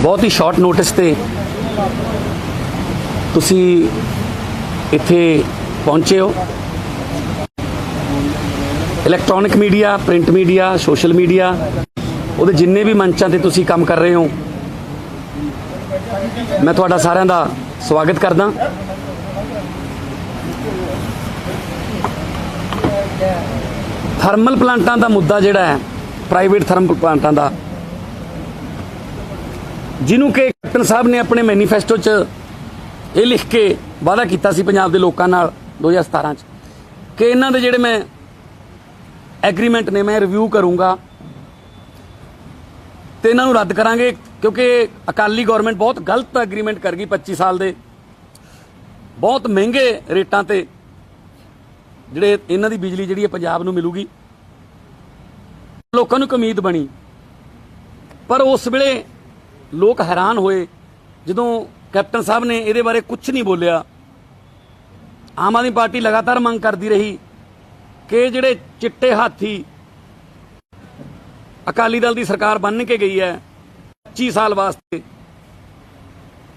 ਬਹੁਤ ਹੀ short notice ਤੇ ਤੁਸੀਂ ਇੱਥੇ ਪਹੁੰਚੇ ਹੋ। Electronic media print media social media ਉਹਦੇ ਜਿੰਨੇ ਵੀ ਮੰਚਾਂ ਤੇ ਤੁਸੀਂ ਕੰਮ ਕਰ ਰਹੇ ਹੋ, ਮੈਂ ਤੁਹਾਡਾ ਸਾਰਿਆਂ ਦਾ ਸਵਾਗਤ ਕਰਦਾ। ਥਰਮਲ ਪਲਾਂਟਾਂ ਦਾ ਮੁੱਦਾ ਜਿਹੜਾ ਹੈ ਪ੍ਰਾਈਵੇਟ ਥਰਮਲ ਪਲਾਂਟਾਂ ਦਾ ਜਿਹਨੂੰ ਕਿ ਕੈਪਟਨ ਸਾਹਿਬ ਨੇ ਆਪਣੇ ਮੈਨੀਫੈਸਟੋ 'ਚ ਇਹ ਲਿਖ ਕੇ ਵਾਅਦਾ ਕੀਤਾ ਸੀ ਪੰਜਾਬ ਦੇ ਲੋਕਾਂ ਨਾਲ 2017 'ਚ, ਕਿ ਇਹਨਾਂ ਦੇ ਜਿਹੜੇ ਮੈਂ ਐਗਰੀਮੈਂਟ ਨੇ, ਮੈਂ ਰਿਵਿਊ ਕਰੂੰਗਾ ਤੇ ਇਹਨਾਂ ਨੂੰ ਰੱਦ ਕਰਾਂਗੇ, ਕਿਉਂਕਿ ਅਕਾਲੀ ਗਵਰਨਮੈਂਟ ਬਹੁਤ ਗਲਤ ਐਗਰੀਮੈਂਟ ਕਰ ਗਈ 25 ਸਾਲ ਦੇ, ਬਹੁਤ ਮਹਿੰਗੇ ਰੇਟਾਂ ਤੇ ਜਿਹੜੇ ਇਹਨਾਂ ਦੀ ਬਿਜਲੀ ਜਿਹੜੀ ਹੈ ਪੰਜਾਬ ਨੂੰ ਮਿਲੂਗੀ। ਲੋਕਾਂ ਨੂੰ ਉਮੀਦ ਬਣੀ, ਪਰ ਉਸ ਵੇਲੇ ਲੋਕ ਹੈਰਾਨ ਹੋਏ ਜਦੋਂ ਕੈਪਟਨ ਸਾਹਿਬ ਨੇ ਇਹਦੇ ਬਾਰੇ ਕੁਝ ਨਹੀਂ ਬੋਲਿਆ। ਆਮ ਆਦਮੀ ਪਾਰਟੀ ਲਗਾਤਾਰ ਮੰਗ ਕਰਦੀ ਰਹੀ ਕਿ ਜਿਹੜੇ ਚਿੱਟੇ ਹਾਥੀ ਅਕਾਲੀ ਦਲ ਦੀ ਸਰਕਾਰ ਬੰਨ ਕੇ ਗਈ ਹੈ 25 ਸਾਲ ਵਾਸਤੇ,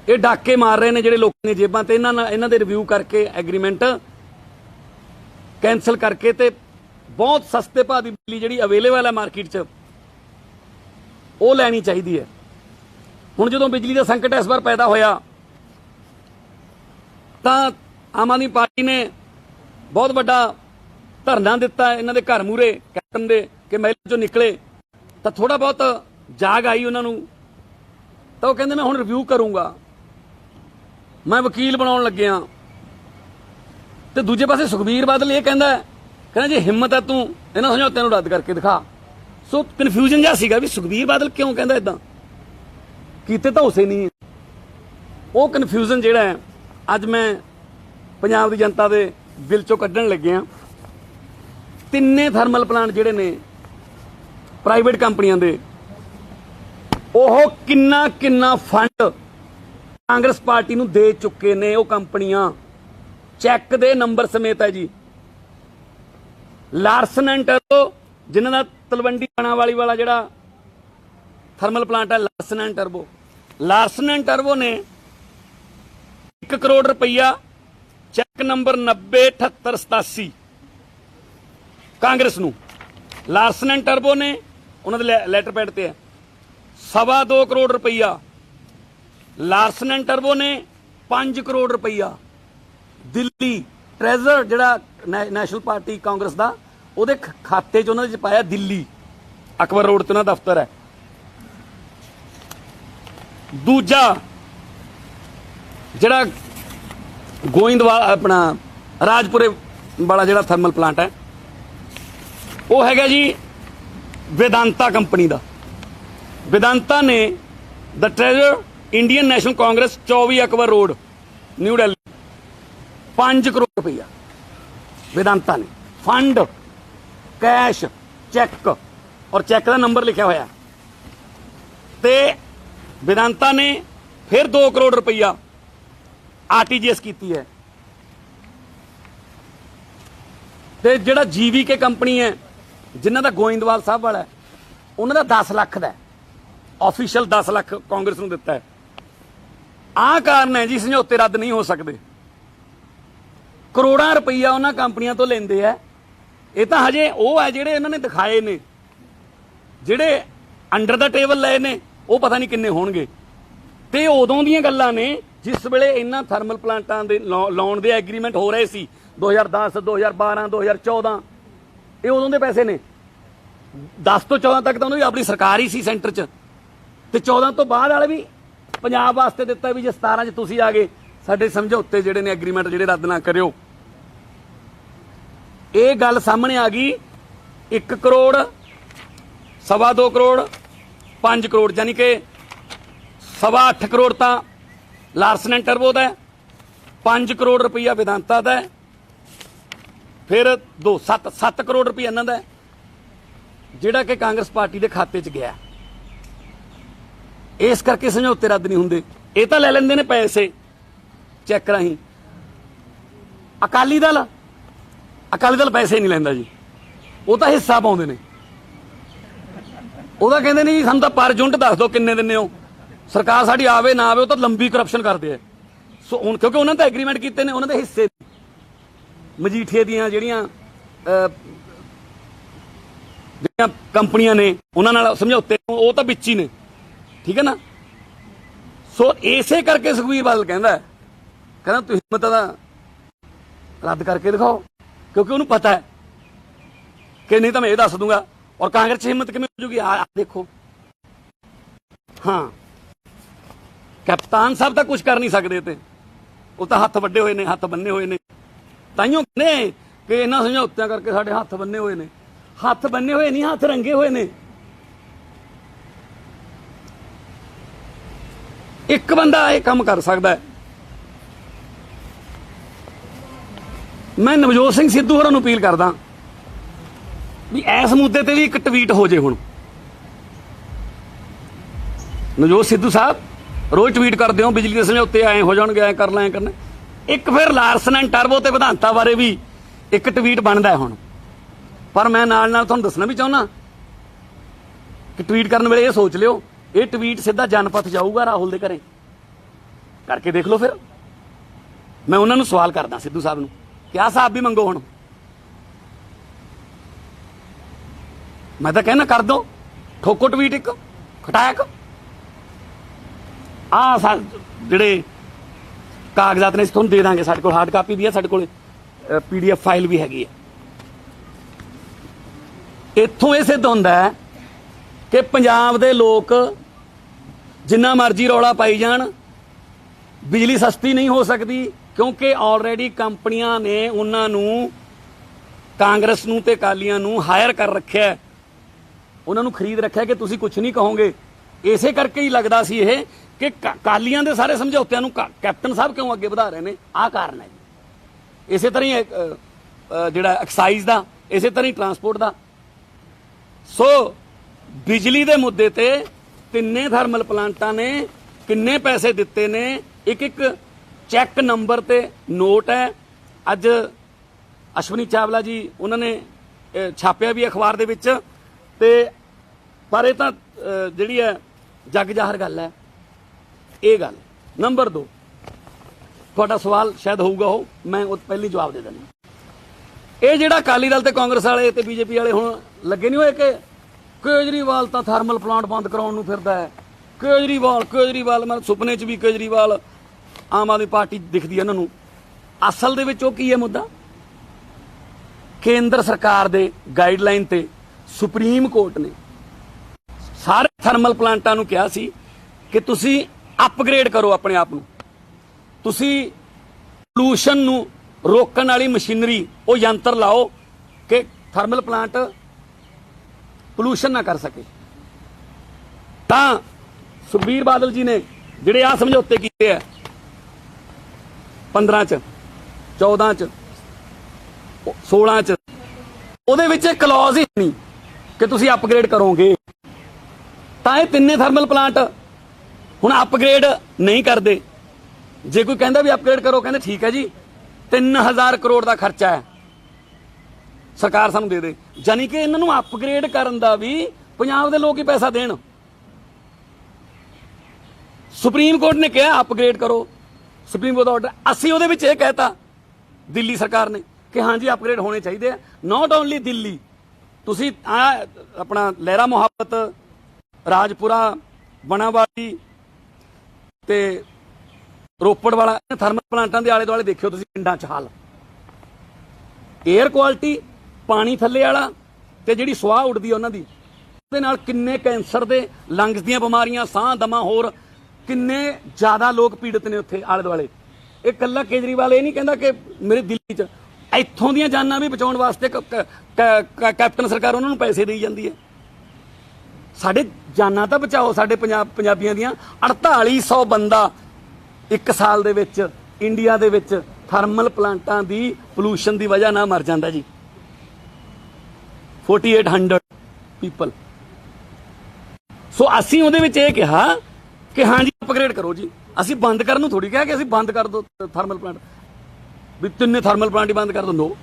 ਇਹ ਡਾਕੇ ਮਾਰ ਰਹੇ ਨੇ ਜਿਹੜੇ ਲੋਕਾਂ ਦੀਆਂ ਜੇਬਾਂ ਤੇ। ਇਹਨਾਂ ਨਾਲ ਇਹਨਾਂ ਦੇ ਰਿਵਿਊ ਕਰਕੇ ਐਗਰੀਮੈਂਟ ਕੈਨਸਲ ਕਰਕੇ ਤੇ ਬਹੁਤ ਸਸਤੇ ਭਾਅ ਦੀ ਬਿਜਲੀ ਜਿਹੜੀ ਅਵੇਲੇਬਲ ਹੈ ਮਾਰਕੀਟ 'ਚ, ਉਹ ਲੈਣੀ ਚਾਹੀਦੀ ਹੈ। ਹੁਣ ਜਦੋਂ ਬਿਜਲੀ ਦਾ ਸੰਕਟ ਇਸ ਵਾਰ ਪੈਦਾ ਹੋਇਆ, ਤਾਂ ਆਮ ਆਦਮੀ ਪਾਰਟੀ ਨੇ ਬਹੁਤ ਵੱਡਾ ਧਰਨਾ ਦਿੱਤਾ ਇਹਨਾਂ ਦੇ ਘਰ ਮੂਰੇ ਕੈਪਟਨ ਦੇ, ਕਿ ਮਹਿਲ ਚੋਂ ਨਿਕਲੇ। ਤਾਂ ਥੋੜਾ ਬਹੁਤ ਜਾਗ ਆਈ ਉਹਨਾਂ ਨੂੰ। ਤਾਂ ਉਹ ਕਹਿੰਦੇ, ਮੈਂ ਹੁਣ ਰਿਵਿਊ ਕਰੂੰਗਾ। ਮੈਂ ਵਕੀਲ ਬਣਾਉਣ ਲੱਗਿਆ। ਤੇ ਦੂਜੇ ਪਾਸੇ ਸੁਖਬੀਰ ਬਾਦਲ ਇਹ ਕਹਿੰਦਾ ਕਹਿੰਦਾ, ਜੇ ਹਿੰਮਤ ਹੈ ਤੂੰ, ਇਹਨਾਂ ਸਮਝੌਤਿਆਂ ਨੂੰ ਰੱਦ ਕਰਕੇ ਦਿਖਾ। ਸੋ ਕਨਫਿਊਜ਼ਨ ਜਿਹਾ ਸੀਗਾ ਵੀ ਸੁਖਬੀਰ ਬਾਦਲ ਕਿਉਂ ਕਹਿੰਦਾ ਇਦਾਂ ਕੀਤੇ ਤਾਂ ਉਸੇ ਨਹੀਂ। ਉਹ ਕਨਫਿਊਜ਼ਨ ਜਿਹੜਾ ਹੈ, ਅੱਜ ਮੈਂ ਪੰਜਾਬ ਦੀ ਜਨਤਾ ਦੇ ਦਿਲ ਚੋਂ ਕੱਢਣ ਲੱਗਿਆ ਤਿੰਨੇ ਥਰਮਲ ਪਲਾਂਟ ਜਿਹੜੇ ਨੇ ਪ੍ਰਾਈਵੇਟ ਕੰਪਨੀਆਂ ਦੇ, ਉਹ ਕਿੰਨਾ ਕਿੰਨਾ ਫੰਡ ਕਾਂਗਰਸ ਪਾਰਟੀ ਨੂੰ ਦੇ ਚੁੱਕੇ ਨੇ ਉਹ ਕੰਪਨੀਆਂ। ਚੈੱਕ ਦੇ ਨੰਬਰ ਸਮੇਤ ਹੈ ਜੀ। ਲਾਰਸਨ ਐਂਡ ਟਰਬੋ, ਜਿਨ੍ਹਾਂ ਦਾ ਤਲਵੰਡੀ ਆਣਾ ਵਾਲੀ ਵਾਲਾ ਜਿਹੜਾ ਥਰਮਲ ਪਲਾਂਟ ਹੈ, ਲਾਰਸਨ ਐਂਡ ਟਰਬੋ। ਲਾਰਸਨ ਐਂਡ ਟਰਬੋ ਨੇ 1 ਕਰੋੜ ਰੁਪਈਆ, ਚੈੱਕ ਨੰਬਰ 907887 ਕਾਂਗਰਸ ਨੂੰ। ਲਾਰਸਨ ਐਂਡ ਟਰਬੋ ਨੇ ਉਹਨਾਂ ਦੇ ਲੈਟਰ ਪੈਡ ਤੇ ਹੈ। ਸਵਾ 2 ਕਰੋੜ ਰੁਪਈਆ। ਲਾਰਸਨ ਐਂਡ ਟਰਬੋ ਨੇ 5 ਕਰੋੜ ਰੁਪਈਆ। ਦਿੱਲੀ ਟ੍ਰੈਜ਼ਰ, ਜਿਹੜਾ ਨੈ- ਨੈਸ਼ਨਲ ਪਾਰਟੀ ਕਾਂਗਰਸ ਦਾ, ਉਹਦੇ ਖਾਤੇ 'ਚ ਉਹਨਾਂ ਦੇ 'ਚ ਪਾਇਆ ਦਿੱਲੀ। ਅਕਬਰ ਰੋਡ ਤੇ ਉਹਨਾਂ ਦਾ ਦਫ਼ਤਰ ਹੈ। ਦੂਜਾ, ਜਿਹੜਾ ਗੋਇੰਦਵਾਲ, ਆਪਣਾ ਰਾਜਪੁਰੇ ਵਾਲਾ ਜਿਹੜਾ ਥਰਮਲ ਪਲਾਂਟ ਹੈ, ਉਹ ਹੈਗਾ ਜੀ ਵਿਦਾਂਤਾ ਕੰਪਨੀ ਦਾ। ਵਿਦਾਂਤਾ ਨੇ the treasurer Indian National Congress 24 Akbar road new Delhi 5 crore ਰੁਪਈਆ ਵਿਦਾਂਤਾ ਨੇ। ਫੰਡ ਕੈਸ਼ ਚੈੱਕ ਔਰ ਚੈੱਕ ਦਾ ਨੰਬਰ ਲਿਖਿਆ ਹੋਇਆ। ਤੇ ਵਿਦਾਂਤਾ ਨੇ ਫਿਰ 2 ਕਰੋੜ ਰੁਪਈਆ ਆਰਟੀਜੀਐਸ ਕੀਤੀ ਹੈ ਤੇ ਜਿਹੜਾ ਜੀਵੀਕੇ ਕੰਪਨੀ ਹੈ ਜਿਨ੍ਹਾਂ ਦਾ ਗੋਇੰਦਵਾਲ ਸਾਹਿਬ ਵਾਲਾ ਉਹਨਾਂ ਦਾ 10 ਲੱਖ ਦਾ ਆਫੀਸ਼ੀਅਲ 10 ਲੱਖ ਕਾਂਗਰਸ ਨੂੰ ਦਿੱਤਾ ਹੈ ਆਹ ਕਾਰਨ ਹੈ ਜੀ ਸਮਝੌਤੇ ਰੱਦ ਨਹੀਂ ਹੋ ਸਕਦੇ ਕਰੋੜਾਂ ਰੁਪਈਆ ਉਹਨਾਂ ਕੰਪਨੀਆਂ ਤੋਂ ਲੈਂਦੇ ਆ ਇਹ ਤਾਂ ਹਜੇ ਉਹ ਹੈ ਜਿਹੜੇ ਇਹਨਾਂ ਨੇ ਦਿਖਾਏ ਨੇ ਜਿਹੜੇ ਅੰਡਰ ਦਾ ਟੇਬਲ ਲਏ ਨੇ ਉਹ ਪਤਾ ਨਹੀਂ ਕਿੰਨੇ ਹੋਣਗੇ। ਤੇ ਉਦੋਂ ਦੀਆਂ ਗੱਲਾਂ ਨੇ, ਜਿਸ ਵੇਲੇ ਇਹਨਾਂ ਥਰਮਲ ਪਲਾਂਟਾਂ ਦੇ ਲਾ- ਲਾਉਣ ਦੇ ਐਗਰੀਮੈਂਟ ਹੋ ਰਹੇ ਸੀ 2010 2012 2014 ਇਹ ਉਦੋਂ ਦੇ ਪੈਸੇ ਨੇ। 10 ਤੋਂ 14 ਤੱਕ ਤਾਂ ਉਹਨਾਂ ਦੀ ਆਪਣੀ ਸਰਕਾਰ ਹੀ ਸੀ ਸੈਂਟਰ 'ਚ। ਤੇ 14 ਤੋਂ ਬਾਅਦ ਵਾਲੇ ਵੀ ਪੰਜਾਬ ਵਾਸਤੇ ਦਿੱਤਾ ਵੀ ਜੇ 17 'ਚ ਤੁਸੀਂ ਆ ਗਏ, ਸਾਡੇ ਸਮਝੌਤੇ ਜਿਹੜੇ ਨੇ ਐਗਰੀਮੈਂਟ ਜਿਹੜੇ ਰੱਦ ਨਾ ਕਰਿਓ। ਇਹ ਗੱਲ ਸਾਹਮਣੇ ਆ ਗਈ। 1 ਕਰੋੜ, ਸਵਾ 2 ਕਰੋੜ 5 ਕਰੋੜ ਯਾਨੀ ਕਿ ਸਵਾ 8 ਕਰੋੜ ਤਾਂ ਲਾਰਸਨ ਐਂਡ ਟਰਬੋ ਦਾ 5 ਕਰੋੜ ਰੁਪਈਆ ਵਿਦਾਂਤਾ ਦਾ ਫਿਰ 2 7 7 ਕਰੋੜ ਰੁਪਈਆ ਇਹਨਾਂ ਦਾ ਜਿਹੜਾ ਕਿ ਕਾਂਗਰਸ ਪਾਰਟੀ ਦੇ ਖਾਤੇ 'ਚ ਗਿਆ ਇਸ ਕਰਕੇ ਸਮਝੌਤੇ ਰੱਦ ਨਹੀਂ ਹੁੰਦੇ। ਇਹ ਤਾਂ ਲੈ ਲੈਂਦੇ ਨੇ ਪੈਸੇ, ਚੈੱਕ ਰਾਹੀਂ। ਅਕਾਲੀ ਦਲ ਅਕਾਲੀ ਦਲ ਪੈਸੇ ਨਹੀਂ ਲੈਂਦਾ ਜੀ। ਉਹ ਤਾਂ ਹਿੱਸਾ ਪਾਉਂਦੇ ਨੇ। ਉਹਦਾ ਕਹਿੰਦੇ ਨਹੀਂ ਸਾਨੂੰ ਤਾਂ ਪਰ ਯੂਨਿਟ ਦੱਸ ਦਿਓ ਕਿੰਨੇ ਦਿੰਨੇ ਹੋ। ਸਰਕਾਰ ਸਾਡੀ ਆਵੇ, ਨਾ ਆਵੇ, ਉਹ ਤਾਂ ਲੰਬੀ ਕਰਪਸ਼ਨ ਕਰਦੇ ਆ। ਸੋ ਹੁਣ ਕਿਉਂਕਿ ਉਹਨਾਂ ਤਾਂ ਐਗਰੀਮੈਂਟ ਕੀਤੇ ਨੇ, ਉਹਨਾਂ ਦੇ ਹਿੱਸੇ ਮਜੀਠੀਏ ਦੀਆਂ ਜਿਹੜੀਆਂ ਜਿਹੜੀਆਂ ਕੰਪਨੀਆਂ ਨੇ, ਉਹਨਾਂ ਨਾਲ ਸਮਝੌਤੇ ਉਹ ਤਾਂ ਵਿੱਚ ਹੀ ਨੇ। ਠੀਕ ਹੈ ਨਾ? ਸੋ ਇਸੇ ਕਰਕੇ ਸੁਖਬੀਰ ਬਾਦਲ ਕਹਿੰਦਾ ਕਹਿੰਦਾ ਤੁਸੀਂ ਹਿੰਮਤ ਦਾ ਰੱਦ ਕਰਕੇ ਦਿਖਾਓ, ਕਿਉਂਕਿ ਉਹਨੂੰ ਪਤਾ ਹੈ। ਕਿ ਨਹੀਂ ਤਾਂ ਮੈਂ ਇਹ ਦੱਸ ਦੂੰਗਾ ਔਰ ਕਾਂਗਰਸ 'ਚ ਹਿੰਮਤ ਕਿਵੇਂ ਹੋ ਜੂਗੀ ਆ ਦੇਖੋ ਹਾਂ ਕਪਤਾਨ ਸਾਹਿਬ ਤਾਂ ਕੁਝ ਕਰ ਨਹੀਂ ਸਕਦੇ ਤੇ ਉਹ ਤਾਂ ਹੱਥ ਵੱਡੇ ਹੋਏ ਨੇ ਹੱਥ ਬੰਨੇ ਹੋਏ ਨੇ ਤਾਈਓ ਨੇ ਕਿ ਇਹਨਾਂ ਸਮਝੌਤਿਆਂ ਕਰਕੇ ਸਾਡੇ ਹੱਥ ਬੰਨੇ ਹੋਏ ਨੇ ਹੱਥ ਬੰਨੇ ਹੋਏ ਨਹੀਂ ਹੱਥ ਰੰਗੇ ਹੋਏ ਨੇ ਇੱਕ ਬੰਦਾ ਇਹ ਕੰਮ ਕਰ ਸਕਦਾ ਹੈ ਮੈਂ ਨਵਜੋਤ ਸਿੰਘ ਸਿੱਧੂ ਹੋਰਾਂ ਨੂੰ ਅਪੀਲ ਕਰਦਾ ਵੀ ਇਸ ਮੁੱਦੇ ਤੇ ਵੀ ਇੱਕ ਟਵੀਟ ਹੋ ਜੇ ਹੁਣ। ਨਵਜੋਤ ਸਿੱਧੂ ਸਾਹਿਬ, ਰੋਜ਼ ਟਵੀਟ ਕਰਦੇ ਹੋ, ਬਿਜਲੀ ਦੇ ਸਮਝੌਤੇ ਐ ਹੋ ਜਾਣਗੇ, ਐ ਕਰ ਲੈ, ਐ ਕਰਨਾ ਇੱਕ ਫਿਰ ਲਾਰਸਨ ਐਂਡ ਟਰਬੋ ਤੇ ਵਿਧਾਨਤਾ ਬਾਰੇ ਵੀ ਇੱਕ ਟਵੀਟ ਬਣਦਾ ਹੁਣ। ਪਰ ਮੈਂ ਨਾਲ ਨਾਲ ਤੁਹਾਨੂੰ ਦੱਸਣਾ ਵੀ ਚਾਹੁੰਦਾ ਕਿ ਟਵੀਟ ਕਰਨ ਵੇਲੇ ਇਹ ਸੋਚ ਲਿਓ, ਇਹ ਟਵੀਟ ਸਿੱਧਾ ਜਨਪਥ ਜਾਊਗਾ ਰਾਹੁਲ ਦੇ ਘਰੇ। ਕਰਕੇ ਦੇਖ ਲਓ ਫਿਰ। ਮੈਂ ਉਹਨਾਂ ਨੂੰ ਸਵਾਲ ਕਰਦਾ ਸਿੱਧੂ ਸਾਹਿਬ ਨੂੰ ਕਿ ਆਹ ਸਾਹਿਬ ਵੀ ਮੰਗੋ ਹੁਣ? ਮੈਂ ਤਾਂ ਕਹਿੰਦਾ ਕਰ ਦੋ। ਠੋਕੋ ਟਵੀਟ ਇੱਕ ਖਟਾਇਕ ਆ ਜਿਹੜੇ ਕਾਗਜ਼ਾਤ ਨੇ ਅਸੀਂ ਤੁਹਾਨੂੰ ਦੇ ਦਾਂਗੇ। ਸਾਡੇ ਕੋਲ ਹਾਰਡ ਕਾਪੀ ਵੀ ਹੈ, ਸਾਡੇ ਕੋਲ ਪੀਡੀਐਫ ਫਾਈਲ ਵੀ ਹੈਗੀ ਹੈ। ਇੱਥੋਂ ਇਹ ਸਿੱਧ ਹੁੰਦਾ ਹੈ ਕਿ ਪੰਜਾਬ ਦੇ ਲੋਕ ਜਿੰਨਾ ਮਰਜ਼ੀ ਰੌਲਾ ਪਾਈ ਜਾਣ, ਬਿਜਲੀ ਸਸਤੀ ਨਹੀਂ ਹੋ ਸਕਦੀ, ਕਿਉਂਕਿ ਆਲਰੇਡੀ ਕੰਪਨੀਆਂ ਨੇ ਉਹਨਾਂ ਨੂੰ, ਕਾਂਗਰਸ ਨੂੰ ਤੇ ਕਾਲੀਆਂ ਨੂੰ ਹਾਇਰ ਕਰ ਰੱਖਿਆ ਉਹਨਾਂ ਨੂੰ ਖਰੀਦ ਰੱਖਿਆ ਕਿ ਤੁਸੀਂ ਕੁਝ ਨਹੀਂ ਕਹੋਗੇ। ਇਸੇ ਕਰਕੇ ਹੀ ਲੱਗਦਾ ਸੀ ਇਹ ਕਿ ਕਾ- ਕਾਲੀਆਂ ਦੇ ਸਾਰੇ ਸਮਝੌਤਿਆਂ ਨੂੰ ਕਾ- ਕੈਪਟਨ ਸਾਹਿਬ ਕਿਉਂ ਅੱਗੇ ਵਧਾ ਰਹੇ ਨੇ? ਆਹ ਕਾਰਨ ਹੈ ਜੀ। ਇਸੇ ਤਰ੍ਹਾਂ ਹੀ ਜਿਹੜਾ ਐਕਸਾਈਜ਼ ਦਾ, ਇਸੇ ਤਰ੍ਹਾਂ ਹੀ ਟਰਾਂਸਪੋਰਟ ਦਾ। ਸੋ, ਬਿਜਲੀ ਦੇ ਮੁੱਦੇ ਤੇ ਤਿੰਨੇ ਥਰਮਲ ਪਲਾਂਟਾਂ ਨੇ ਕਿੰਨੇ ਪੈਸੇ ਦਿੱਤੇ ਨੇ? ਇੱਕ ਇੱਕ ਚੈੱਕ ਨੰਬਰ ਤੇ ਨੋਟ ਹੈ। ਅੱਜ ਅਸ਼ਵਨੀ ਚਾਵਲਾ ਜੀ, ਉਹਨਾਂ ਨੇ ਛਾਪਿਆ ਵੀ ਅਖਬਾਰ ਦੇ ਵਿੱਚ। ਤੇ ਪਰ ਇਹ ਤਾਂ ਜਿਹੜੀ ਹੈ ਜੱਗ ਜਾਹਰ ਗੱਲ ਹੈ। ਇਹ ਗੱਲ। ਨੰਬਰ 2 ਤੁਹਾਡਾ ਸਵਾਲ ਸ਼ਾਇਦ ਹੋਊਗਾ ਉਹ, ਮੈਂ ਉਹ ਪਹਿਲੀ ਜਵਾਬ ਦੇ ਦਿੰਦਾ। ਇਹ ਜਿਹੜਾ ਅਕਾਲੀ ਦਲ ਤੇ ਕਾਂਗਰਸ ਵਾਲੇ ਤੇ ਬੀਜੇਪੀ ਵਾਲੇ ਹੁਣ ਲੱਗੇ ਨਹੀਂ ਹੋਏ ਕਿ ਕੇਜਰੀਵਾਲ ਤਾਂ ਥਰਮਲ ਪਲਾਂਟ ਬੰਦ ਕਰਾਉਣ ਨੂੰ ਫਿਰਦਾ ਹੈ। ਕੇਜਰੀਵਾਲ ਕੇਜਰੀਵਾਲ, ਮੈਂ ਸੁਪਨੇ 'ਚ ਵੀ ਕੇਜਰੀਵਾਲ ਆਮ ਆਦਮੀ ਪਾਰਟੀ ਦਿਖਦੀ ਹੈ ਇਹਨਾਂ ਨੂੰ। ਅਸਲ ਦੇ ਵਿੱਚ ਉਹ ਕੀ ਹੈ ਮੁੱਦਾ? ਕੇਂਦਰ ਸਰਕਾਰ ਦੇ ਗਾਈਡਲਾਈਨ ਤੇ ਸੁਪਰੀਮ ਕੋਰਟ ਨੇ। ਸਾਰੇ ਥਰਮਲ ਪਲਾਂਟਾਂ ਨੂੰ ਕਿਹਾ ਸੀ ਕਿ ਤੁਸੀਂ ਅਪਗ੍ਰੇਡ ਕਰੋ ਆਪਣੇ ਆਪ ਨੂੰ। ਤੁਸੀਂ ਪੋਲੂਸ਼ਨ ਨੂੰ ਰੋਕਣ ਵਾਲੀ ਮਸ਼ੀਨਰੀ, ਉਹ ਯੰਤਰ ਲਾਓ ਕਿ ਥਰਮਲ ਪਲਾਂਟ ਪੋਲੂਸ਼ਨ ਨਾ ਕਰ ਸਕੇ। ਤਾਂ ਸੁਖਬੀਰ ਬਾਦਲ ਜੀ ਨੇ ਜਿਹੜੇ ਆ ਸਮਝੌਤੇ ਕੀਤੇ ਆ 15 ਚ 14 ਚ 16 ਚ, ਉਹਦੇ ਵਿੱਚ ਇਹ ਕਲੌਜ਼ ਹੀ ਨਹੀਂ। ਕਿ ਤੁਸੀਂ ਅਪਗ੍ਰੇਡ ਕਰੋਗੇ। ਤਾਂ ਇਹ ਤਿੰਨੇ ਥਰਮਲ ਪਲਾਂਟ ਹੁਣ ਅਪਗ੍ਰੇਡ ਨਹੀਂ ਕਰਦੇ। ਜੇ ਕੋਈ ਕਹਿੰਦਾ ਵੀ ਅਪਗ੍ਰੇਡ ਕਰੋ, ਕਹਿੰਦੇ ਠੀਕ ਹੈ ਜੀ 3000 ਕਰੋੜ ਦਾ ਖਰਚਾ ਹੈ। ਸਰਕਾਰ ਸਾਨੂੰ ਦੇ ਦੇ। ਯਾਨੀ ਕਿ ਇਹਨਾਂ ਨੂੰ ਅਪਗ੍ਰੇਡ ਕਰਨ ਦਾ ਵੀ ਪੰਜਾਬ ਦੇ ਲੋਕ ਹੀ ਪੈਸਾ ਦੇਣ। ਸੁਪਰੀਮ ਕੋਰਟ ਨੇ ਕਿਹਾ ਅਪਗ੍ਰੇਡ ਕਰੋ। ਸੁਪਰੀਮ ਕੋਰਟ ਦਾ ਆਰਡਰ ਅਸੀਂ ਉਹਦੇ ਵਿੱਚ ਇਹ ਕਹਿਤਾ, ਦਿੱਲੀ ਸਰਕਾਰ ਨੇ ਕਿ ਹਾਂਜੀ ਅਪਗ੍ਰੇਡ ਹੋਣੇ ਚਾਹੀਦੇ ਆ। ਨਾਟ ਓਨਲੀ ਦਿੱਲੀ ਤੁਸੀਂ ਆ ਆਪਣਾ ਲਹਿਰਾ ਮੁਹੱਬਤ, ਰਾਜਪੁਰਾ, ਬਣਾਵਾਲੀ ਤੇ ਰੋਪੜ ਵਾਲਾ ਥਰਮਲ ਪਲਾਂਟਾਂ ਦੇ ਆਲੇ ਦੁਆਲੇ ਦੇਖਿਓ ਤੁਸੀਂ ਪਿੰਡਾਂ 'ਚ ਹਾਲ। 에ਅਰ ਕੁਆਲਿਟੀ ਪਾਣੀ ਥੱਲੇ ਵਾਲਾ ਤੇ ਜਿਹੜੀ ਸਵਾਹ ਉੱਡਦੀ ਆ ਉਹਨਾਂ ਦੀ, ਉਹਦੇ ਨਾਲ ਕਿੰਨੇ ਕੈਂਸਰ ਦੇ ਲੰਗਸ ਦੀਆਂ ਬਿਮਾਰੀਆਂ, ਸਾਹ, ਦਮਾ ਹੋਰ ਕਿੰਨੇ ਜ਼ਿਆਦਾ ਲੋਕ ਪੀੜਤ ਨੇ ਉੱਥੇ ਆਲੇ ਦੁਆਲੇ ਇਹ ਕੱਲਾ ਕੇਜਰੀਵਾਲ ਇਹ ਨਹੀਂ ਕਹਿੰਦਾ ਕਿ ਮੇਰੇ ਦਿੱਲੀ 'ਚ ਇੱਥੋਂ ਦੀਆਂ ਜਾਨਾਂ ਵੀ ਬਚਾਉਣ ਵਾਸਤੇ ਕੈਪਟਨ ਸਰਕਾਰ ਉਹਨਾਂ ਨੂੰ ਪੈਸੇ ਦੇਈ ਜਾਂਦੀ ਹੈ। ਸਾਡੇ ਜਾਨਾਂ ਤਾਂ ਬਚਾਓ, ਸਾਡੇ ਪੰਜਾਬ ਪੰਜਾਬੀਆਂ ਦੀਆਂ 4800 ਬੰਦਾ ਇੱਕ ਸਾਲ ਦੇ ਵਿੱਚ ਇੰਡੀਆ ਦੇ ਵਿੱਚ ਥਰਮਲ ਪਲਾਂਟਾਂ ਦੀ ਪੋਲੂਸ਼ਨ ਦੀ ਵਜ੍ਹਾ ਨਾਲ ਮਰ ਜਾਂਦਾ ਜੀ। 4800 ਪੀਪਲ ਸੋ ਅਸੀਂ ਉਹਦੇ ਵਿੱਚ ਇਹ ਕਿਹਾ ਕਿ ਹਾਂਜੀ ਅਪਗ੍ਰੇਡ ਕਰੋ ਜੀ। ਅਸੀਂ ਬੰਦ ਕਰਨ ਨੂੰ ਥੋੜੀ ਕਿਹਾ ਕਿ ਅਸੀਂ ਬੰਦ ਕਰ ਦੋ ਥਰਮਲ ਪਲਾਂਟ। ਵੀ ਤਿੰਨੇ ਥਰਮਲ ਪਲਾਂਟ ਹੀ ਬੰਦ ਕਰ ਦੋ ਨੋ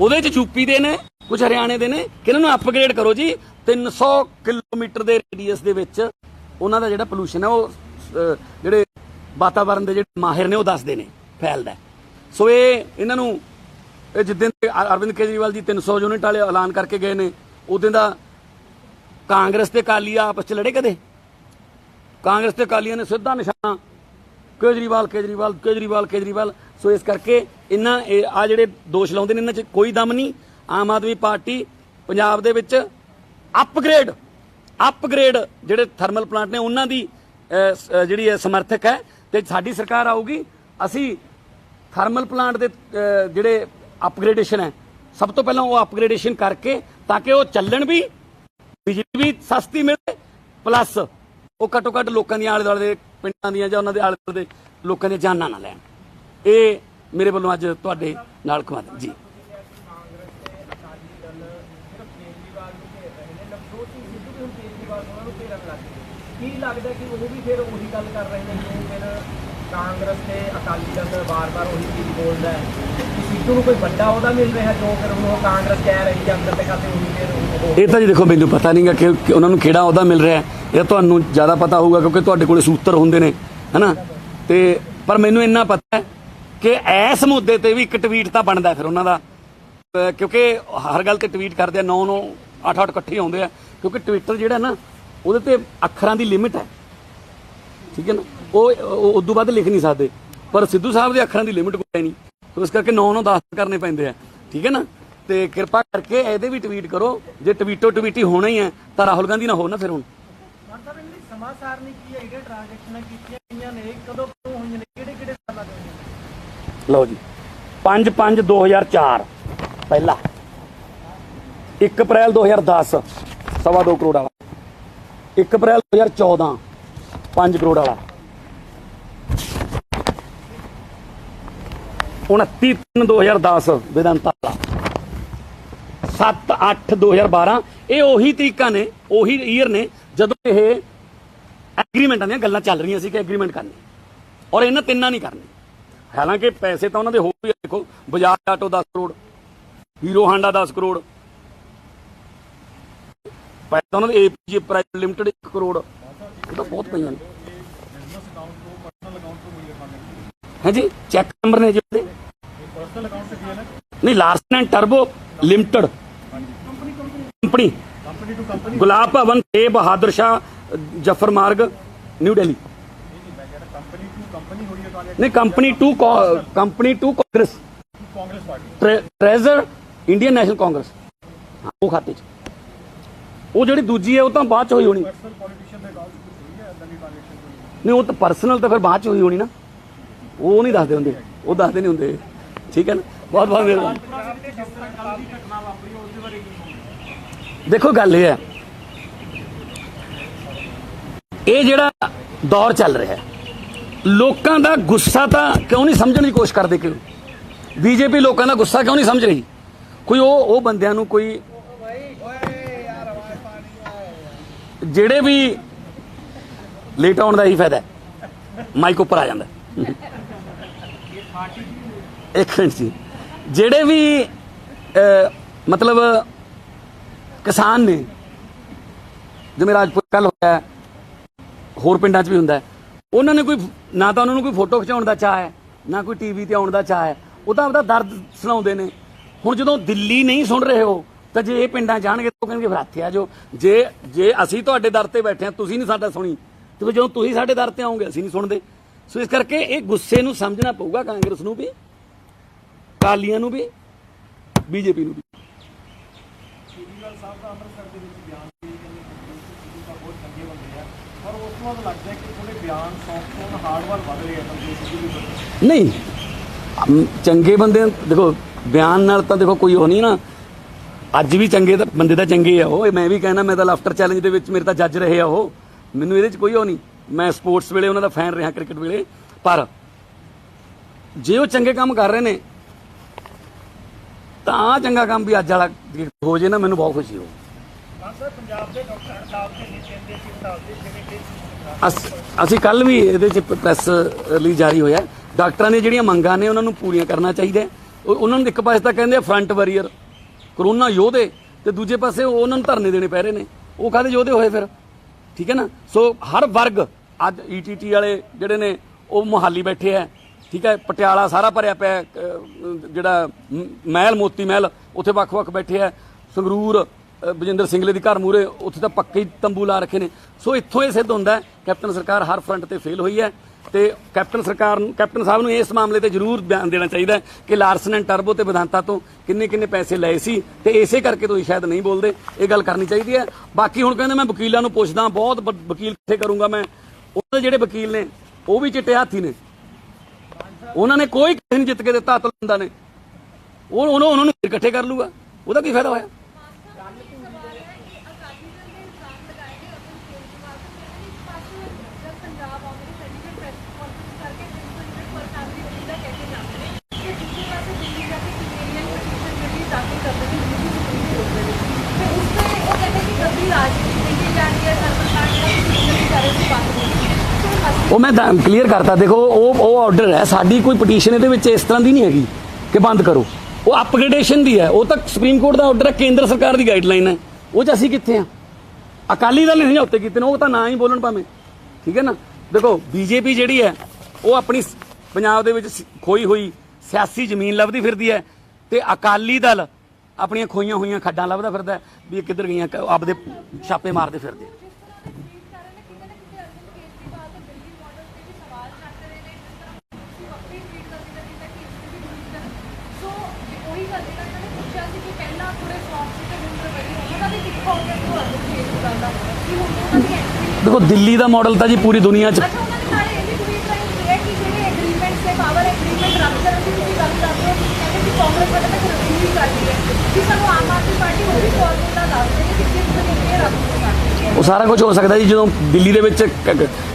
ਉਹਦੇ ਚ ਯੂਪੀ ਦੇ ਨੇ ਕੁਝ ਹਰਿਆਣੇ ਦੇ ਨੇ ਕਿ ਇਹਨਾਂ ਨੂੰ ਅਪਗ੍ਰੇਡ ਕਰੋ ਜੀ? 300 ਕਿਲੋਮੀਟਰ ਦੇ ਰੇਡੀਅਸ ਦੇ ਵਿੱਚ ਉਹਨਾਂ ਦਾ ਜਿਹੜਾ ਪੋਲੂਸ਼ਨ ਹੈ ਉਹ ਜਿਹੜੇ ਵਾਤਾਵਰਣ ਦੇ ਜਿਹੜੇ ਮਾਹਿਰ ਨੇ, ਉਹ ਦੱਸਦੇ ਨੇ, ਫੈਲਦਾ ਸੋ ਇਹ ਇਹਨਾਂ ਨੂੰ, ਇਹ ਜਿੱਦਣ ਦੇ ਅਰਵਿੰਦ ਕੇਜਰੀਵਾਲ ਜੀ 300 ਯੂਨਿਟ ਵਾਲੇ ਐਲਾਨ ਕਰਕੇ ਗਏ ਨੇ ਉਦੋਂ ਦਾ ਕਾਂਗਰਸ ਤੇ ਕਾਲੀ ਆਪਸ ਚ ਲੜੇ ਕਦੇ? ਕਾਂਗਰਸ ਤੇ ਕਾਲੀਆਂ ਨੇ ਸਿੱਧਾ ਨਿਸ਼ਾਨਾ, ਕੇਜਰੀਵਾਲ ਕੇਜਰੀਵਾਲ ਕੇਜਰੀਵਾਲ ਕੇਜਰੀਵਾਲ ਸੋ ਇਸ ਕਰਕੇ ਇਹਨਾਂ ਆ ਜਿਹੜੇ ਦੋਸ਼ ਲਾਉਂਦੇ ਨੇ ਇਹਨਾਂ 'ਚ ਕੋਈ ਦਮ ਨਹੀਂ। ਆਮ ਆਦਮੀ ਪਾਰਟੀ ਪੰਜਾਬ ਦੇ ਵਿੱਚ ਅਪਗ੍ਰੇਡ ਅਪਗ੍ਰੇਡ ਜਿਹੜੇ ਥਰਮਲ ਪਲਾਂਟ ਨੇ ਉਹਨਾਂ ਦੀ ਜਿਹੜੀ ਹੈ ਸਮਰਥਕ ਹੈ ਤੇ ਸਾਡੀ ਸਰਕਾਰ ਆਊਗੀ। ਅਸੀਂ ਥਰਮਲ ਪਲਾਂਟ ਦੇ ਜਿਹੜੇ ਅਪਗ੍ਰੇਡੇਸ਼ਨ ਹੈ, ਸਭ ਤੋਂ ਪਹਿਲਾਂ ਉਹ ਅਪਗ੍ਰੇਡੇਸ਼ਨ ਕਰਕੇ ਤਾਂ ਕਿ ਉਹ ਚੱਲਣ ਵੀ, ਬਿਜਲੀ ਵੀ ਸਸਤੀ ਮਿਲੇ ਪਲੱਸ ਉਹ ਘੱਟੋ ਘੱਟ ਲੋਕਾਂ ਦੀਆਂ ਆਲੇ ਦੁਆਲੇ ਦੇ ਪਿੰਡਾਂ ਦੀਆਂ ਜਾਂ ਉਹਨਾਂ ਦੇ ਆਲੇ ਦੁਆਲੇ ਦੇ ਲੋਕਾਂ ਦੀਆਂ ਜਾਨਾਂ ਨਾ ਲੈਣ। ਇਹ ਮੇਰੇ ਵੱਲੋਂ ਅੱਜ ਤੁਹਾਡੇ ਨਾਲ ਖਵਾਦ ਜੀ। ਕੀ ਲੱਗਦਾ ਕਿ ਉਹ ਵੀ ਫਿਰ ਉਹੀ ਗੱਲ ਕਰ ਰਹੇ ਨੇ ਫਿਰ ਕਾਂਗਰਸ ਤੇ ਅਕਾਲੀ ਦਲ ਵਾਰ-ਵਾਰ ਉਹੀ ਚੀਜ਼ ਬੋਲਦਾ ਹੈ। ਕਿ ਸਿੱਧੂ ਨੂੰ ਕੋਈ ਵੱਡਾ ਉਹਦਾ ਮਿਲ ਰਿਹਾ ਜੋ ਫਿਰ ਉਹ ਕਾਂਗਰਸ ਕਹਿ ਰਹੀ ਹੈ ਅੰਦਰ ਤੇ ਖਾਤੇ ਉਹੀ ਫਿਰ ਇਹ ਤਾਂ ਜੀ ਦੇਖੋ ਮੈਨੂੰ ਪਤਾ ਨਹੀਂਗਾ ਕਿ ਉਹਨਾਂ ਨੂੰ ਕਿਹੜਾ ਅਹੁਦਾ ਮਿਲ ਰਿਹਾ। ਇਹ ਤੁਹਾਨੂੰ ਜ਼ਿਆਦਾ ਪਤਾ ਹੋਊਗਾ ਕਿਉਂਕਿ ਤੁਹਾਡੇ ਕੋਲੇ ਸੂਤਰ ਹੁੰਦੇ ਨੇ ਹਨਾ? ਤੇ ਪਰ ਮੈਨੂੰ ਇੰਨਾ ਪਤਾ ਹੈ ਕਿ ਇਸ ਮੁੱਦੇ ਤੇ ਵੀ ਇੱਕ ਟਵੀਟ ਤਾਂ ਬਣਦਾ ਫਿਰ ਉਹਨਾਂ ਦਾ। ਕਿਉਂਕਿ ਹਰ ਗੱਲ ਤੇ ਟਵੀਟ ਕਰਦੇ ਆ 9 9 8 8 ਇਕੱਠੇ ਆਉਂਦੇ ਆ। ਕਿਉਂਕਿ ਟਵਿੱਟਰ ਜਿਹੜਾ ਨਾ, ਉਹਦੇ ਤੇ ਅੱਖਰਾਂ ਦੀ ਲਿਮਿਟ ਹੈ। ਠੀਕ ਹੈ ਨਾ? ਉਹ ਉਹ ਉਦੋਂ ਵੱਧ ਲਿਖ ਨਹੀਂ ਸਕਦੇ। ਪਰ ਸਿੱਧੂ ਸਾਹਿਬ ਦੇ ਅੱਖਰਾਂ ਦੀ ਲਿਮਿਟ ਕੋਈ ਨਹੀਂ। ਇਸ ਕਰਕੇ 9 9 10 ਕਰਨੇ ਪੈਂਦੇ ਆ। ਠੀਕ ਹੈ ਨਾ? ਤੇ ਕਿਰਪਾ ਕਰਕੇ ਇਹਦੇ ਵੀ ਟਵੀਟ ਕਰੋ। ਜੇ ਟਵੀਟੋ ਟਵੀਟੀ ਹੋਣਾ ਹੀ ਹੈ ਤਾਂ ਰਾਹੁਲ ਗਾਂਧੀ ਨਾ ਹੋ ਨਾ ਫਿਰ ਹੁਣ। ਮਾਨ ਸਾਰਨੀ ਕੀ ਹੈ ਜਿਹੜੇ ਟ੍ਰਾਂਜੈਕਸ਼ਨਾਂ ਕੀਤੀਆਂ ਗਈਆਂ ਨੇ। ਕਦੋਂ ਕਦੋਂ ਹੋਈਆਂ ਨੇ ਕਿਹੜੇ ਕਿਹੜੇ ਸਾਲਾਂ ਦੇ ਹੋਈਆਂ ਲਓ ਜੀ। 5 5 2004 ਪਹਿਲਾ। 1 ਅਪ੍ਰੈਲ 2010 ਸਵਾ 2 ਕਰੋੜ ਵਾਲਾ। 1 ਅਪ੍ਰੈਲ 2014 5 ਕਰੋੜ ਵਾਲਾ। 29 3 2010 ਵਿਦੰਤਾ ਵਾਲਾ। 7 8 2012 ਇਹ ਉਹੀ ਤਰੀਕਾ ਨੇ, ਉਹੀ ਈਅਰ ਨੇ, ਜਦੋਂ ਇਹ ਐਗਰੀਮੈਂਟਾਂ ਦੀਆਂ ਗੱਲਾਂ ਚੱਲ ਰਹੀਆਂ ਸੀ ਕਿ ਐਗਰੀਮੈਂਟ ਕਰਨੀ। ਔਰ ਇਹਨਾਂ ਤਿੰਨਾਂ ਨਹੀਂ ਕਰਨੀ ਹਾਲਾਂਕਿ ਪੈਸੇ ਤਾਂ ਉਹਨਾਂ ਦੇ ਹੋਰ ਵੀ ਦੇਖੋ, Bajaj auto 10 crore, hero Honda 10 crore, ਪੈਸੇ ਤਾਂ ਉਹਨਾਂ ਦੇ ਏਪੀਜੀ ਪ੍ਰਾਈਵੇਟ ਲਿਮਟਿਡ 1 ਕਰੋੜ ਇਹ ਤਾਂ ਬਹੁਤ ਪਈਆਂ ਨੇ। ਹਾਂਜੀ, ਚੈੱਕ ਨੰਬਰ ਨੇ ਜਿਹੜੇ। ਨਹੀਂ, ਲਾਰਸਨ ਐਂਡ ਟਰਬੋ ਲਿਮਟਿਡ। ਕੰਪਨੀ। ਗੁਲਾਬ ਭਵਨ ਤੇ ਬਹਾਦਰ ਸ਼ਾਹ, ਜਫਰ ਮਾਰਗ, ਨਿਊ ਦਿੱਲੀ ਨਹੀਂ company to company to Congress Congress party treasurer Indian National Congress ਉਹ ਖਾਤੇ ਚ। ਉਹ ਜਿਹੜੀ ਦੂਜੀ ਹੈ, ਉਹ ਤਾਂ ਬਾਅਦ ਚ ਹੋਈ ਹੋਣੀ। ਪਰਸਨਲ ਨਹੀਂ, ਉਹ ਤਾਂ ਪਰਸਨਲ ਤਾਂ ਫਿਰ ਬਾਅਦ ਚ ਹੋਈ ਹੋਣੀ ਨਾ। ਉਹ ਨਹੀਂ ਦੱਸਦੇ ਹੁੰਦੇ। ਉਹ ਦੱਸਦੇ ਨਹੀਂ ਹੁੰਦੇ। ਠੀਕ ਹੈ ਨਾ? ਬਹੁਤ ਬਹੁਤ ਮਿਹਰਬਾਨੀ। ਦੇਖੋ, ਗੱਲ ਇਹ ਹੈ। ਇਹ ਜਿਹੜਾ ਦੌਰ ਚੱਲ ਰਿਹਾ ਹੈ ਲੋਕਾਂ ਦਾ ਗੁੱਸਾ ਤਾਂ ਕਿਉਂ ਨਹੀਂ ਸਮਝਣ ਦੀ ਕੋਸ਼ਿਸ਼ ਕਰਦੇ ਕਿ ਬੀਜੇਪੀ ਲੋਕਾਂ ਦਾ ਗੁੱਸਾ ਕਿਉਂ ਨਹੀਂ ਸਮਝ ਰਹੀ? ਕੋਈ ਉਹ ਉਹ ਬੰਦਿਆਂ ਨੂੰ ਕੋਈ ਜਿਹੜੇ ਵੀ ਲੇਟ ਆਉਣ ਦਾ ਹੀ ਫਾਇਦਾ ਮਾਈਕ ਉੱਪਰ ਆ ਜਾਂਦਾ ਇੱਕ ਮਿੰਟ ਜੀ। ਜਿਹੜੇ ਵੀ ਮਤਲਬ ਕਿਸਾਨ ਨੇ ਜਿਵੇਂ ਰਾਜਪੁਰ ਕੱਲ ਹੋਇਆ ਹੋਰ ਪਿੰਡਾਂ 'ਚ ਵੀ ਹੁੰਦਾ ਹੈ, ਉਹਨਾਂ ਨੇ ਕੋਈ ਨਾ ਤਾਂ ਉਹਨਾਂ ਨੂੰ ਕੋਈ ਫੋਟੋ ਖਿਚਾਉਣ ਦਾ ਚਾਹ ਹੈ, ਨਾ ਕੋਈ ਟੀਵੀ ਤੇ ਆਉਣ ਦਾ ਚਾਹ ਹੈ। ਉਹ ਤਾਂ ਆਪਦਾ ਦਰਦ ਸੁਣਾਉਂਦੇ ਨੇ। ਹੁਣ ਜਦੋਂ ਦਿੱਲੀ ਨਹੀਂ ਸੁਣ ਰਹੇ ਹੋ, ਤਾਂ ਜੇ ਇਹ ਪਿੰਡਾਂ ਜਾਣਗੇ ਤਾਂ ਉਹ ਕਹਿਣਗੇ ਆ ਜਾਓ। ਜੇ ਜੇ ਅਸੀਂ ਤੁਹਾਡੇ ਦਰ ਤੇ ਬੈਠੇ ਹਾਂ, ਤੁਸੀਂ ਨਹੀਂ ਸਾਡਾ ਸੁਣੀ, ਤੇ ਜਦੋਂ ਤੁਸੀਂ ਸਾਡੇ ਦਰ ਤੇ ਆਉਂਗੇ ਅਸੀਂ ਨਹੀਂ ਸੁਣਦੇ। ਸੋ ਇਸ ਕਰਕੇ ਇਹ ਗੁੱਸੇ ਨੂੰ ਸਮਝਣਾ ਪਊਗਾ ਕਾਂਗਰਸ ਨੂੰ ਵੀ ਕਾਲੀਆਂ ਨੂੰ ਵੀ, ਬੀਜੇਪੀ ਨੂੰ ਵੀ। ਕੇਜਰੀਵਾਲ ਸਾਹਿਬ ਦਾ ਅੰਮ੍ਰਿਤਸਰ ਦੇ ਵਿੱਚ ਬਿਆਨ ਸੀ ਕਹਿੰਦੇ ਕਿ ਬਹੁਤ ਚੰਗੇ ਬੰਦੇ ਆ, ਪਰ ਉਸ ਤੋਂ ਬਾਅਦ ਲੱਗਦਾ ਕਿ ਦੇ ਨਹੀਂ ਚੰਗੇ ਬੰਦੇ ਦੇਖੋ ਬਿਆਨ ਨਾਲ ਤਾਂ ਦੇਖੋ ਕੋਈ ਉਹ ਨਹੀਂ ਨਾ। ਅੱਜ ਵੀ ਚੰਗੇ ਤਾਂ ਬੰਦੇ ਤਾਂ ਚੰਗੇ ਆ ਉਹ। ਮੈਂ ਵੀ ਕਹਿਣਾ ਮੈਂ ਤਾਂ ਲਾਫਟਰ ਚੈਲੰਜ ਦੇ ਵਿੱਚ ਮੇਰੇ ਤਾਂ ਜੱਜ ਰਹੇ ਆ ਉਹ। ਮੈਨੂੰ ਇਹਦੇ 'ਚ ਕੋਈ ਉਹ ਨਹੀਂ। ਮੈਂ ਸਪੋਰਟਸ ਵੇਲੇ ਉਹਨਾਂ ਦਾ ਫੈਨ ਰਿਹਾ ਕ੍ਰਿਕਟ ਵੇਲੇ। ਪਰ ਜੇ ਉਹ ਚੰਗੇ ਕੰਮ ਕਰ ਰਹੇ ਨੇ ਤਾਂ ਚੰਗਾ ਕੰਮ ਵੀ ਅੱਜ ਵਾਲਾ ਹੋ ਜੇ ਨਾ ਮੈਨੂੰ ਬਹੁਤ ਖੁਸ਼ੀ ਹੋ ਸਰ ਪੰਜਾਬ ਦੇ ਡਾਕਟਰ ਹੜਤਾਲ ਤੇ ਨਹੀਂ ਕਹਿੰਦੇ ਸੀ ਹੜਤਾਲ ਤੇ ਜਿਵੇਂ ਕਿ ਅਸ- ਅਸੀਂ ਕੱਲ ਵੀ ਇਹਦੇ ਚ ਪ੍ਰੈਸ ਲਈ ਜਾਰੀ ਹੋਇਆ। ਡਾਕਟਰਾਂ ਦੀਆਂ ਜਿਹੜੀਆਂ ਮੰਗਾਂ ਨੇ, ਉਹਨਾਂ ਨੂੰ ਪੂਰੀਆਂ ਕਰਨਾ ਚਾਹੀਦਾ ਉਹ- ਉਹਨਾਂ ਨੂੰ ਇੱਕ ਪਾਸੇ ਤਾਂ ਕਹਿੰਦੇ ਫਰੰਟ ਵਾਰੀਅਰ ਕਰੋਨਾ ਯੋਧੇ, ਤੇ ਦੂਜੇ ਪਾਸੇ ਉਹ ਉਹਨਾਂ ਨੂੰ ਧਰਨੇ ਦੇਣੇ ਪੈ ਰਹੇ ਨੇ। ਉਹ ਕਾਹਦੇ ਯੋਧੇ ਹੋਏ ਫਿਰ? ਠੀਕ ਹੈ ਨਾ? ਸੋ ਹਰ ਵਰਗ, ਅੱਜ ਈਟੀਟੀ ਵਾਲੇ ਜਿਹੜੇ ਨੇ, ਉਹ ਮੁਹਾਲੀ ਬੈਠੇ ਹੈ ਠੀਕ ਹੈ? ਪਟਿਆਲਾ ਸਾਰਾ ਭਰਿਆ ਪਿਆ ਜਿਹੜਾ ਮਹਿਲ, ਮੋਤੀ ਮਹਿਲ, ਉੱਥੇ ਵੱਖ-ਵੱਖ ਬੈਠੇ ਹੈ ਸੰਗਰੂਰ ਬਜਿੰਦਰ ਸਿੰਘਲੇ ਦੀ ਘਰ ਮੂਰੇ ਉੱਥੇ ਤਾਂ ਪੱਕੇ ਹੀ ਤੰਬੂ ਲਾ ਰੱਖੇ ਨੇ। ਸੋ ਇੱਥੋਂ ਇਹ ਸਿੱਧ ਹੁੰਦਾ ਕੈਪਟਨ ਸਰਕਾਰ ਹਰ ਫਰੰਟ ਤੇ ਫੇਲ ਹੋਈ ਹੈ ਤੇ ਕੈਪਟਨ ਸਰਕਾਰ ਨੂੰ, ਕੈਪਟਨ ਸਾਹਿਬ ਨੂੰ ਇਸ ਮਾਮਲੇ ਤੇ ਜ਼ਰੂਰ ਬਿਆਨ ਦੇਣਾ ਚਾਹੀਦਾ ਕਿ ਲਾਰਸਨ ਐਂਡ ਟਰਬੋ ਤੇ ਵਿਧਾਂਤਾ ਤੋਂ ਕਿੰਨੇ ਕਿੰਨੇ ਪੈਸੇ ਲਏ ਸੀ ਤੇ ਇਸੇ ਕਰਕੇ ਤੁਸੀਂ ਸ਼ਾਇਦ ਨਹੀਂ ਬੋਲਦੇ। ਇਹ ਗੱਲ ਕਰਨੀ ਚਾਹੀਦੀ ਹੈ। ਬਾਕੀ ਹੁਣ ਕਹਿੰਦੇ ਮੈਂ ਵਕੀਲਾਂ ਨੂੰ ਪੁੱਛਦਾ, ਬਹੁਤ ਵਕੀਲ ਕਿੱਥੇ ਕਰੂੰਗਾ ਮੈਂ। ਉਹਦੇ ਜਿਹੜੇ ਵਕੀਲ ਨੇ, ਉਹ ਵੀ ਚਿੱਟੇ ਹਾਥੀ ਨੇ। ਉਹਨਾਂ ਨੇ ਕੋਈ ਕਿਸੇ ਨੂੰ ਜਿੱਤ ਕੇ ਦਿੱਤਾ ਅਤਲੰਦਾ ਨੇ। ਉਹ ਉਹਨਾਂ ਉਹਨਾਂ ਨੂੰ ਫਿਰ ਇਕੱਠੇ ਕਰ ਲੂਗਾ ਉਹਦਾ ਕੀ ਫਾਇਦਾ ਹੋਇਆ? ਉਹ ਮੈਂ ਕਲੀਅਰ ਕਰਤਾ, ਦੇਖੋ, ਉਹ ਉਹ ਆਰਡਰ ਹੈ, ਸਾਡੀ ਕੋਈ ਪਟੀਸ਼ਨ ਇਹਦੇ ਵਿੱਚ ਇਸ ਤਰ੍ਹਾਂ ਦੀ ਨਹੀਂ ਹੈਗੀ ਕਿ ਬੰਦ ਕਰੋ। ਉਹ ਅਪਗ੍ਰੇਡੇਸ਼ਨ ਦੀ ਹੈ, ਉਹ ਤਾਂ ਸੁਪਰੀਮ ਕੋਰਟ ਦਾ ਆਰਡਰ ਹੈ, ਕੇਂਦਰ ਸਰਕਾਰ ਦੀ ਗਾਈਡਲਾਈਨ ਹੈ। ਉਹ ਚ ਅਸੀਂ ਕਿੱਥੇ ਆ? ਅਕਾਲੀ ਦਲ ਨੇ ਸਮਝੌਤੇ ਕੀਤੇ ਨੇ, ਉਹ ਤਾਂ ਨਾ ਹੀ ਬੋਲਣ ਭਾਵੇਂ। ਠੀਕ ਹੈ ਨਾ? ਦੇਖੋ, ਬੀਜੇਪੀ ਜਿਹੜੀ ਹੈ, ਉਹ ਆਪਣੀ ਪੰਜਾਬ ਦੇ ਵਿੱਚ ਖੋਈ ਹੋਈ ਸਿਆਸੀ ਜ਼ਮੀਨ ਲੱਭਦੀ ਫਿਰਦੀ ਹੈ ਤੇ ਅਕਾਲੀ ਦਲ ਆਪਣੀਆਂ ਖੋਈਆਂ ਹੋਈਆਂ ਖੱਡਾਂ ਲੱਭਦਾ ਫਿਰਦਾ ਵੀ ਇਹ ਕਿੱਧਰ ਗਈਆਂ ਆਪਦੇ ਛਾਪੇ ਮਾਰਦੇ ਫਿਰਦੇ ਆ। ਦੇਖੋ ਦਿੱਲੀ ਦਾ ਮਾਡਲ ਤਾਂ ਜੀ ਪੂਰੀ ਦੁਨੀਆ 'ਚ ਅੱਛਾ ਉਹਨਾਂ ਦੇ ਨਾਲ ਇਹ ਵੀ ਟਵੀਟ ਰਾਈ ਹੋਈ ਹੈ ਕਿ ਜਿਹੜੇ ਐਗਰੀਮੈਂਟ ਤੇ ਪਾਵਰ ਐਗਰੀਮੈਂਟ ਰੱਦ ਕਰਨ ਦੀ ਤੁਸੀਂ ਗੱਲ ਕਰ ਰਹੇ ਹੋ ਕਹਿੰਦੇ ਕਿ ਕਾਂਗਰਸ ਵਾਲੇ ਤਾਂ ਰਿਵਿਊ ਹੀ ਕਰਦੀ ਹੈ ਕਿ ਸਾਨੂੰ ਆਮ ਆਦਮੀ ਪਾਰਟੀ ਉਹ ਵੀ ਫਾਰਮੂਲਾ ਦੱਸ ਦੇ ਕਿ ਕਿਸ ਤਰੀਕੇ ਇਹ ਰੱਦ ਹੋ ਸਕਦੀ ਹੈ। ਉਹ ਸਾਰਾ ਕੁਝ ਹੋ ਸਕਦਾ ਜੀ ਜਦੋਂ ਦਿੱਲੀ ਦੇ ਵਿੱਚ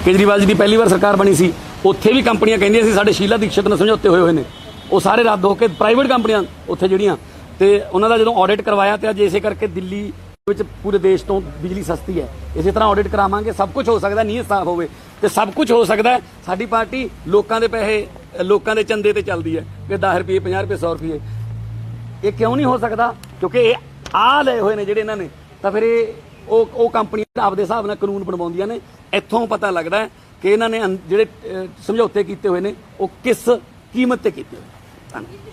ਕੇਜਰੀਵਾਲ ਜੀ ਦੀ ਪਹਿਲੀ ਵਾਰ ਸਰਕਾਰ ਬਣੀ ਸੀ ਉੱਥੇ ਵੀ ਕੰਪਨੀਆਂ ਕਹਿੰਦੀਆਂ ਸੀ ਸਾਡੇ ਸ਼ੀਲਾ ਦੀਕਸ਼ਤ ਨਾਲ ਸਮਝੌਤੇ ਹੋਏ ਹੋਏ ਨੇ। ਉਹ ਸਾਰੇ ਰੱਦ ਹੋ ਕੇ ਪ੍ਰਾਈਵੇਟ ਕੰਪਨੀਆਂ ਉੱਥੇ ਜਿਹੜੀਆਂ ਤੇ ਉਹਨਾਂ ਦਾ ਜਦੋਂ ਆਡਿਟ ਕਰਵਾਇਆ ਤੇ ਅੱਜ ਇਸੇ ਕਰਕੇ ਦਿੱਲੀ ਵਿੱਚ ਪੂਰੇ ਦੇਸ਼ ਤੋਂ ਬਿਜਲੀ ਸਸਤੀ ਹੈ। ਇਸੇ ਤਰ੍ਹਾਂ ਆਡਿਟ ਕਰਾਵਾਂਗੇ, ਸਭ ਕੁਝ ਹੋ ਸਕਦਾ, ਨੀਅਤ ਸਾਫ਼ ਹੋਵੇ ਤੇ ਸਭ ਕੁਝ ਹੋ ਸਕਦਾ ਸਾਡੀ ਪਾਰਟੀ ਲੋਕਾਂ ਦੇ ਪੈਸੇ, ਲੋਕਾਂ ਦੇ ਚੰਦੇ ਤੇ ਚੱਲਦੀ ਹੈ ਕਿ 10 ਰੁਪਏ 50 ਰੁਪਏ 100 ਰੁਪਏ। ਇਹ ਕਿਉਂ ਨਹੀਂ ਹੋ ਸਕਦਾ? ਕਿਉਂਕਿ ਇਹ ਆ ਲਏ ਹੋਏ ਨੇ ਜਿਹੜੇ ਇਹਨਾਂ ਨੇ, ਤਾਂ ਫਿਰ ਇਹ ਉਹ ਉਹ ਕੰਪਨੀਆਂ ਆਪਦੇ ਹਿਸਾਬ ਨਾਲ ਕਾਨੂੰਨ ਬਣਵਾਉਂਦੀਆਂ ਨੇ। ਇੱਥੋਂ ਪਤਾ ਲੱਗਦਾ ਕਿ ਇਹਨਾਂ ਨੇ ਜਿਹੜੇ ਸਮਝੌਤੇ ਕੀਤੇ ਹੋਏ ਨੇ, ਉਹ ਕਿਸ ਕੀਮਤ ਤੇ ਕੀਤੇ ਹੋਏ ਧੰਨਵਾਦ।